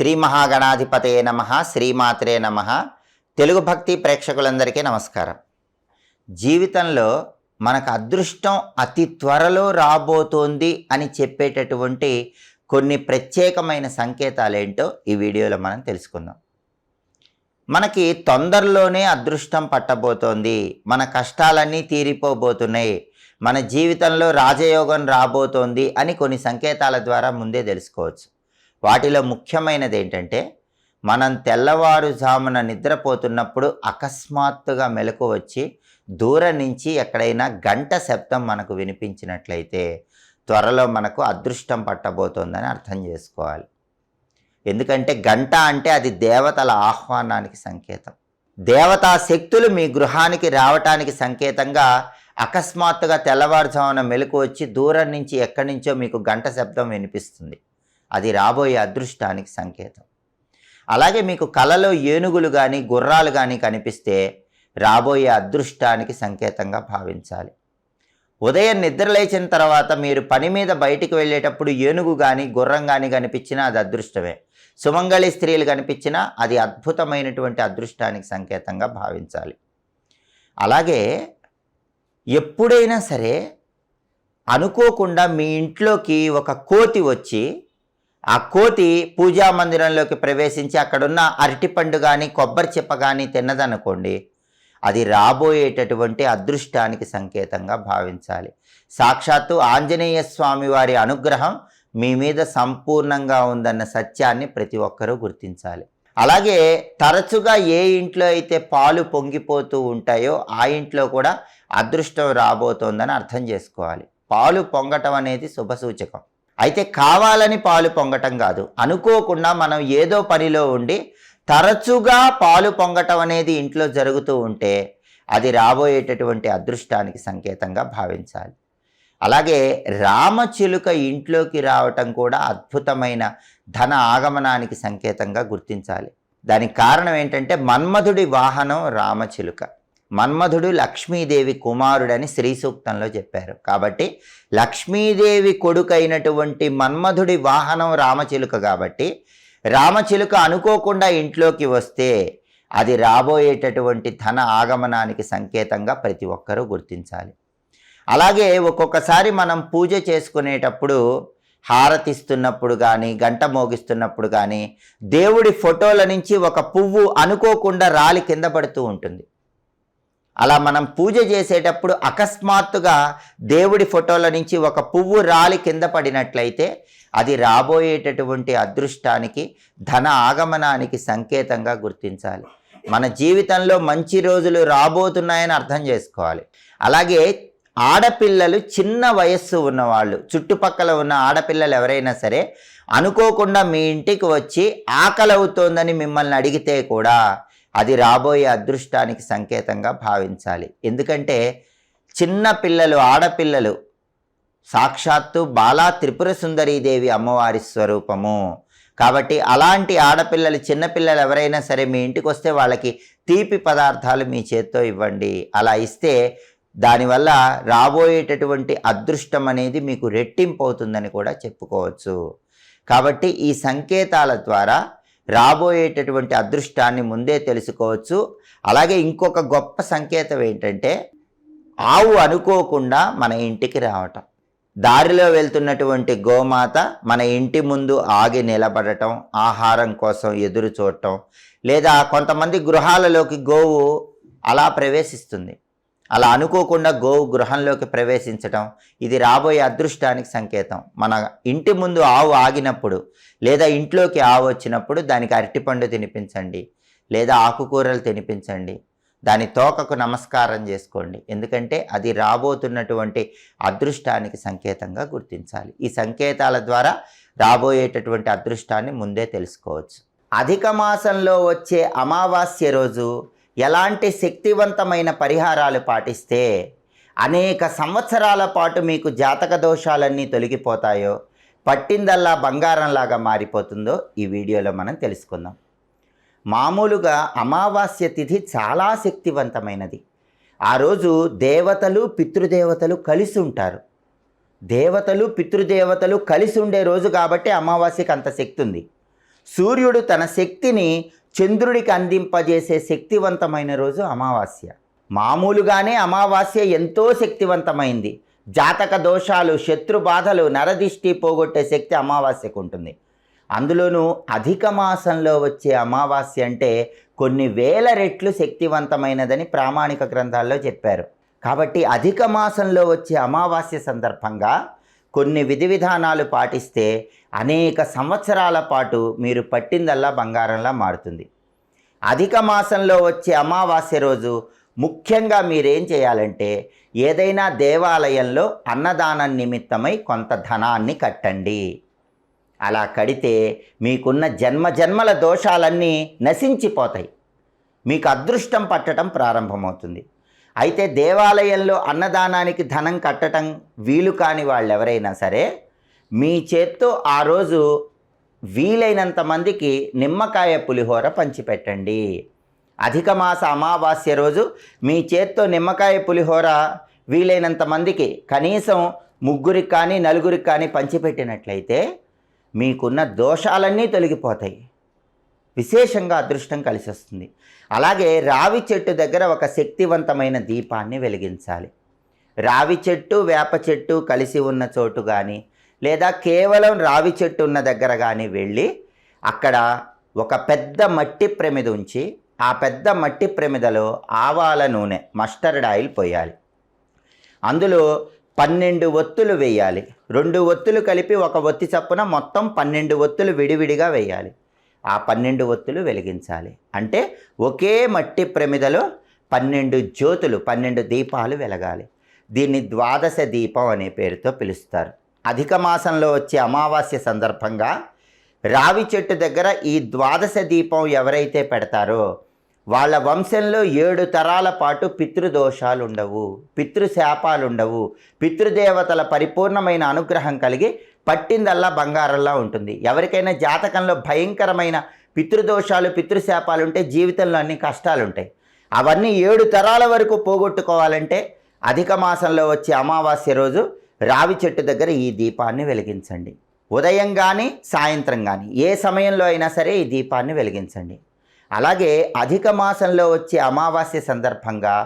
శ్రీ మహాగణాధిపతయ నమ శ్రీమాత్రే నమ. తెలుగు భక్తి ప్రేక్షకులందరికీ నమస్కారం. జీవితంలో మనకు అదృష్టం అతి త్వరలో రాబోతోంది అని చెప్పేటటువంటి కొన్ని ప్రత్యేకమైన సంకేతాలు ఏంటో ఈ వీడియోలో మనం తెలుసుకుందాం. మనకి తొందరలోనే అదృష్టం పట్టబోతోంది మన కష్టాలన్నీ తీరిపోబోతున్నాయి మన జీవితంలో రాజయోగం రాబోతోంది అని కొన్ని సంకేతాల ద్వారా ముందే తెలుసుకోవచ్చు. వాటిలో ముఖ్యమైనది ఏంటంటే మనం తెల్లవారుజామున నిద్రపోతున్నప్పుడు అకస్మాత్తుగా మెలకు వచ్చి దూరం నుంచి ఎక్కడైనా గంట శబ్దం మనకు వినిపించినట్లయితే త్వరలో మనకు అదృష్టం పట్టబోతోందని అర్థం చేసుకోవాలి. ఎందుకంటే గంట అంటే అది దేవతల ఆహ్వానానికి సంకేతం. దేవతా శక్తులు మీ గృహానికి రావటానికి సంకేతంగా అకస్మాత్తుగా తెల్లవారుజామున మెలకు వచ్చి దూరం నుంచి ఎక్కడి నుంచో మీకు గంట శబ్దం వినిపిస్తుంది. అది రాబోయే అదృష్టానికి సంకేతం. అలాగే మీకు కలలో ఏనుగులు కానీ గుర్రాలు కానీ కనిపిస్తే రాబోయే అదృష్టానికి సంకేతంగా భావించాలి. ఉదయం నిద్రలేచిన తర్వాత మీరు పని మీద బయటికి వెళ్ళేటప్పుడు ఏనుగు కానీ గుర్రం కానీ కనిపించినా అది అదృష్టమే. సుమంగళి స్త్రీలు కనిపించినా అది అద్భుతమైనటువంటి అదృష్టానికి సంకేతంగా భావించాలి. అలాగే ఎప్పుడైనా సరే అనుకోకుండా మీ ఇంట్లోకి ఒక కోతి వచ్చి ఆ కోతి పూజా మందిరంలోకి ప్రవేశించి అక్కడున్న అరటిపండు కానీ కొబ్బరి చిప్ప కానీ తిన్నదనుకోండి అది రాబోయేటటువంటి అదృష్టానికి సంకేతంగా భావించాలి. సాక్షాత్తు ఆంజనేయ స్వామి వారి అనుగ్రహం మీ మీద సంపూర్ణంగా ఉందన్న సత్యాన్ని ప్రతి ఒక్కరూ గుర్తించాలి. అలాగే తరచుగా ఏ ఇంట్లో అయితే పాలు పొంగిపోతూ ఉంటాయో ఆ ఇంట్లో కూడా అదృష్టం రాబోతోందని అర్థం చేసుకోవాలి. పాలు పొంగటం అనేది శుభసూచకం అయితే కావాలని పాలు పొంగటం కాదు. అనుకోకుండా మనం ఏదో పనిలో ఉండి తరచుగా పాలు పొంగటం అనేది ఇంట్లో జరుగుతూ ఉంటే అది రాబోయేటటువంటి అదృష్టానికి సంకేతంగా భావించాలి. అలాగే రామచిలుక ఇంట్లోకి రావటం కూడా అద్భుతమైన ధన ఆగమనానికి సంకేతంగా గుర్తించాలి. దానికి కారణం ఏంటంటే మన్మధుడి వాహనం రామచిలుక మన్మధుడు లక్ష్మీదేవి కుమారుడని శ్రీ సూక్తంలో చెప్పారు. కాబట్టి లక్ష్మీదేవి కొడుకైనటువంటి మన్మధుడి వాహనం రామచిలుక కాబట్టి రామచిలుక అనుకోకుండా ఇంట్లోకి వస్తే అది రాబోయేటటువంటి ధన ఆగమనానికి సంకేతంగా ప్రతి ఒక్కరూ గుర్తించాలి. అలాగే ఒక్కొక్కసారి మనం పూజ చేసుకునేటప్పుడు హారతిస్తున్నప్పుడు కానీ గంట మోగిస్తున్నప్పుడు కానీ దేవుడి ఫోటోల నుంచి ఒక పువ్వు అనుకోకుండా రాలి కింద పడుతూ ఉంటుంది. అలా మనం పూజ చేసేటప్పుడు అకస్మాత్తుగా దేవుడి ఫోటోల నుంచి ఒక పువ్వు రాలి కింద పడినట్లయితే అది రాబోయేటటువంటి అదృష్టానికి ధన ఆగమనానికి సంకేతంగా గుర్తించాలి. మన జీవితంలో మంచి రోజులు రాబోతున్నాయని అర్థం చేసుకోవాలి. అలాగే ఆడపిల్లలు చిన్న వయస్సు ఉన్నవాళ్ళు చుట్టుపక్కల ఉన్న ఆడపిల్లలు ఎవరైనా సరే అనుకోకుండా మీ ఇంటికి వచ్చి ఆకలి అవుతోందని మిమ్మల్ని అడిగితే కూడా అది రాబోయే అదృష్టానికి సంకేతంగా భావించాలి. ఎందుకంటే చిన్న పిల్లలు ఆడపిల్లలు సాక్షాత్తు బాలా త్రిపుర సుందరీదేవి అమ్మవారి స్వరూపము. కాబట్టి అలాంటి ఆడపిల్లలు చిన్నపిల్లలు ఎవరైనా సరే మీ ఇంటికి వస్తే వాళ్ళకి తీపి పదార్థాలు మీ చేత్తో ఇవ్వండి. అలా ఇస్తే దానివల్ల రాబోయేటటువంటి అదృష్టం అనేది మీకు రెట్టింపు అవుతుందని కూడా చెప్పుకోవచ్చు. కాబట్టి ఈ సంకేతాల ద్వారా రాబోయేటటువంటి అదృష్టాన్ని ముందే తెలుసుకోవచ్చు. అలాగే ఇంకొక గొప్ప సంకేతం ఏంటంటే ఆవు అనుకోకుండా మన ఇంటికి రావటం. దారిలో వెళ్తున్నటువంటి గోమాత మన ఇంటి ముందు ఆగి నిలబడటం ఆహారం కోసం ఎదురు చూడటం లేదా కొంతమంది గృహాలలోకి గోవు అలా ప్రవేశిస్తుంది. అలా అనుకోకుండా గోవు గృహంలోకి ప్రవేశించటం ఇది రాబోయే అదృష్టానికి సంకేతం. మన ఇంటి ముందు ఆవు ఆగినప్పుడు లేదా ఇంట్లోకి ఆవు వచ్చినప్పుడు దానికి అరటిపండు తినిపించండి లేదా ఆకుకూరలు తినిపించండి. దాని తోకకు నమస్కారం చేసుకోండి. ఎందుకంటే అది రాబోతున్నటువంటి అదృష్టానికి సంకేతంగా గుర్తించాలి. ఈ సంకేతాల ద్వారా రాబోయేటటువంటి అదృష్టాన్ని ముందే తెలుసుకోవచ్చు. అధిక మాసంలో వచ్చే అమావాస్య రోజు ఎలాంటి శక్తివంతమైన పరిహారాలు పాటిస్తే అనేక సంవత్సరాల పాటు మీకు జాతక దోషాలన్నీ తొలగిపోతాయో పట్టిందల్లా బంగారంలాగా మారిపోతుందో ఈ వీడియోలో మనం తెలుసుకుందాం. మామూలుగా అమావాస్య తిథి చాలా శక్తివంతమైనది. ఆ రోజు దేవతలు పితృదేవతలు కలిసి ఉంటారు. దేవతలు పితృదేవతలు కలిసి ఉండే రోజు కాబట్టి అమావాస్యకి అంత శక్తి ఉంది. సూర్యుడు తన శక్తిని చంద్రుడికి అందింపజేసే శక్తివంతమైన రోజు అమావాస్య. మామూలుగానే అమావాస్య ఎంతో శక్తివంతమైంది. జాతక దోషాలు శత్రు బాధలు నరదిష్టి పోగొట్టే శక్తి అమావాస్యకు ఉంటుంది. అందులోనూ అధిక మాసంలో వచ్చే అమావాస్య అంటే కొన్ని వేల రెట్లు శక్తివంతమైనదని ప్రామాణిక గ్రంథాల్లో చెప్పారు. కాబట్టి అధిక మాసంలో వచ్చే అమావాస్య సందర్భంగా కొన్ని విధి విధానాలు పాటిస్తే అనేక సంవత్సరాల పాటు మీరు పట్టిందల్లా బంగారంలా మారుతుంది. అధిక మాసంలో వచ్చే అమావాస్య రోజు ముఖ్యంగా మీరేం చేయాలంటే ఏదైనా దేవాలయంలో అన్నదానం నిమిత్తమై కొంత ధనాన్ని కట్టండి. అలా కడితే మీకున్న జన్మ జన్మల దోషాలన్నీ నశించిపోతాయి. మీకు అదృష్టం పట్టడం ప్రారంభమవుతుంది. అయితే దేవాలయంలో అన్నదానానికి ధనం కట్టడం వీలు కాని వాళ్ళు ఎవరైనా సరే మీ చేత్తో ఆ రోజు వీలైనంత మందికి నిమ్మకాయ పులిహోర పంచిపెట్టండి. అధిక మాస అమావాస్య రోజు మీ చేత్తో నిమ్మకాయ పులిహోర వీలైనంత మందికి కనీసం ముగ్గురికి కానీ నలుగురికి కానీ పంచిపెట్టినట్లయితే మీకున్న దోషాలన్నీ తొలగిపోతాయి. విశేషంగా అదృష్టం కలిసి వస్తుంది అలాగే రావి చెట్టు దగ్గర ఒక శక్తివంతమైన దీపాన్ని వెలిగించాలి. రావి చెట్టు వేప చెట్టు కలిసి ఉన్న చోటు కానీ లేదా కేవలం రావి చెట్టు ఉన్న దగ్గర కానీ వెళ్ళి అక్కడ ఒక పెద్ద మట్టి ప్రమిద ఉంచి ఆ పెద్ద మట్టి ప్రమిదలో ఆవాల నూనె మస్టర్డ్ ఆయిల్ పోయాలి. అందులో పన్నెండు ఒత్తులు వేయాలి. రెండు ఒత్తులు కలిపి ఒక ఒత్తి చప్పున మొత్తం పన్నెండు ఒత్తులు విడివిడిగా వేయాలి. ఆ పన్నెండు ఒత్తులు వెలిగించాలి. అంటే ఒకే మట్టి ప్రమిదలో పన్నెండు జ్యోతులు పన్నెండు దీపాలు వెలగాలి. దీన్ని ద్వాదశ దీపం అనే పేరుతో పిలుస్తారు. అధిక మాసంలో వచ్చే అమావాస్య సందర్భంగా రావి చెట్టు దగ్గర ఈ ద్వాదశ దీపం ఎవరైతే పెడతారో వాళ్ళ వంశంలో ఏడు తరాల పాటు పితృదోషాలు ఉండవు పితృశాపాలు ఉండవు పితృదేవతల పరిపూర్ణమైన అనుగ్రహం కలిగి పట్టిందల్లా బంగారంలా ఉంటుంది. ఎవరికైనా జాతకంలో భయంకరమైన పితృదోషాలు పితృశాపాలు ఉంటే జీవితంలో అన్ని కష్టాలు ఉంటాయి అవన్నీ ఏడు తరాల వరకు పోగొట్టుకోవాలంటే అధిక మాసంలో వచ్చే అమావాస్య రోజు రావి చెట్టు దగ్గర ఈ దీపాన్ని వెలిగించండి. ఉదయం కానీ సాయంత్రం కానీ ఏ సమయంలో అయినా సరే ఈ దీపాన్ని వెలిగించండి. అలాగే అధిక మాసంలో వచ్చే అమావాస్య సందర్భంగా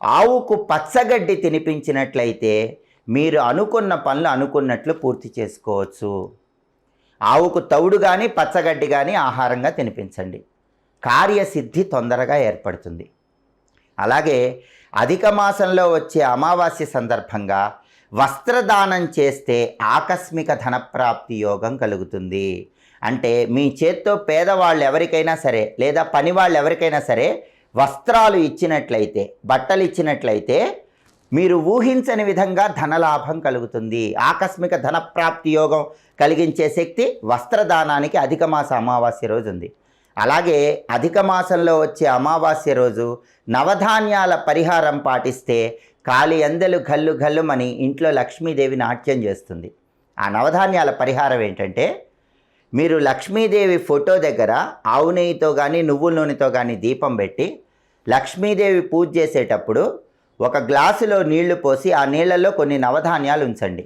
ఆవుకు పచ్చగడ్డి తినిపించినట్లయితే మీరు అనుకున్న పనులు అనుకున్నట్లు పూర్తి చేసుకోవచ్చు. ఆవుకు తౌడు కానీ పచ్చగడ్డి కానీ ఆహారంగా తినిపించండి. కార్యసిద్ధి తొందరగా ఏర్పడుతుంది. అలాగే అధిక మాసంలో వచ్చే అమావాస్య సందర్భంగా వస్త్రదానం చేస్తే ఆకస్మిక ధనప్రాప్తి యోగం కలుగుతుంది. అంటే మీ చేత్తో పేదవాళ్ళు ఎవరికైనా సరే లేదా పనివాళ్ళు ఎవరికైనా సరే వస్త్రాలు ఇచ్చినట్లయితే బట్టలు ఇచ్చినట్లయితే మీరు ఊహించని విధంగా ధనలాభం కలుగుతుంది. ఆకస్మిక ధనప్రాప్తి యోగం కలిగించే శక్తి వస్త్రదానానికి అధిక మాస అమావాస్య రోజు ఉంది అలాగే అధిక మాసంలో వచ్చే అమావాస్య రోజు నవధాన్యాల పరిహారం పాటిస్తే కాలి అందెలు గల్లు గల్లుమని ఇంట్లో లక్ష్మీదేవి నాట్యం చేస్తుంది. ఆ నవధాన్యాల పరిహారం ఏంటంటే మీరు లక్ష్మీదేవి ఫోటో దగ్గర ఆవు నెయ్యితో కానీ నువ్వుల నూనెతో కానీ దీపం పెట్టి లక్ష్మీదేవి పూజ చేసేటప్పుడు ఒక గ్లాసులో నీళ్ళు పోసి ఆ నీళ్ళలో కొన్ని నవధాన్యాలు ఉంచండి.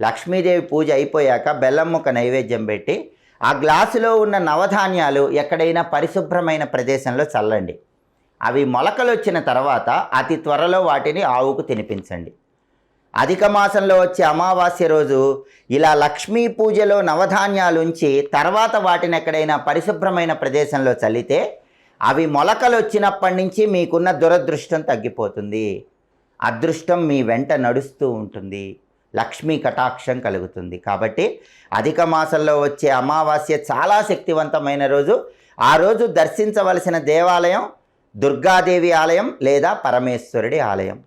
లక్ష్మీదేవి పూజ అయిపోయాక బెల్లం ముక్క నైవేద్యం పెట్టి ఆ గ్లాసులో ఉన్న నవధాన్యాలు ఎక్కడైనా పరిశుభ్రమైన ప్రదేశంలో చల్లండి. అవి మొలకలు వచ్చిన తర్వాత అతి త్వరలో వాటిని ఆవుకు తినిపించండి. అధిక మాసంలో వచ్చే అమావాస్య రోజు ఇలా లక్ష్మీ పూజలో నవధాన్యాలు ఉంచి తర్వాత వాటిని ఎక్కడైనా పరిశుభ్రమైన ప్రదేశంలో చల్లితే అవి మొలకలు వచ్చినప్పటి నుంచి మీకున్న దురదృష్టం తగ్గిపోతుంది. అదృష్టం మీ వెంట నడుస్తూ ఉంటుంది. లక్ష్మీ కటాక్షం కలుగుతుంది. కాబట్టి అధిక మాసంలో వచ్చే అమావాస్య చాలా శక్తివంతమైన రోజు. ఆ రోజు దర్శించవలసిన దేవాలయం దుర్గాదేవి ఆలయం లేదా పరమేశ్వరుడి ఆలయం.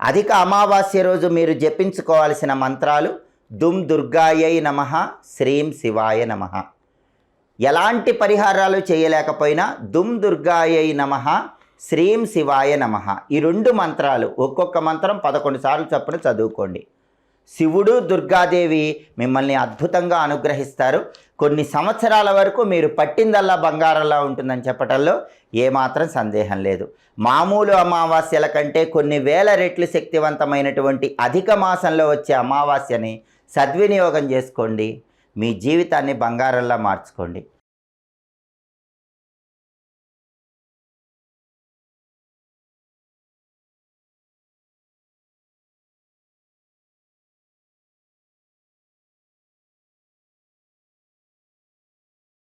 అధిక అమావాస్య రోజు మీరు జపించుకోవాల్సిన మంత్రాలు దుమ్ దుర్గాయై నమ శ్రీం శివాయ నమ. ఎలాంటి పరిహారాలు చేయలేకపోయినా దుమ్ దుర్గాయై నమ శ్రీం శివాయ నమ. ఈ రెండు మంత్రాలు ఒక్కొక్క మంత్రం పదకొండు సార్లు చొప్పున చదువుకోండి. శివుడు దుర్గాదేవి మిమ్మల్ని అద్భుతంగా అనుగ్రహిస్తారు. కొన్ని సంవత్సరాల వరకు మీరు పట్టిందల్లా బంగారంలా ఉంటుందని చెప్పటంలో ఏమాత్రం సందేహం లేదు. మామూలు అమావాస్యల కంటే కొన్ని వేల రెట్లు శక్తివంతమైనటువంటి అధిక మాసంలో వచ్చే అమావాస్యని సద్వినియోగం చేసుకోండి. మీ జీవితాన్ని బంగారంలా మార్చుకోండి.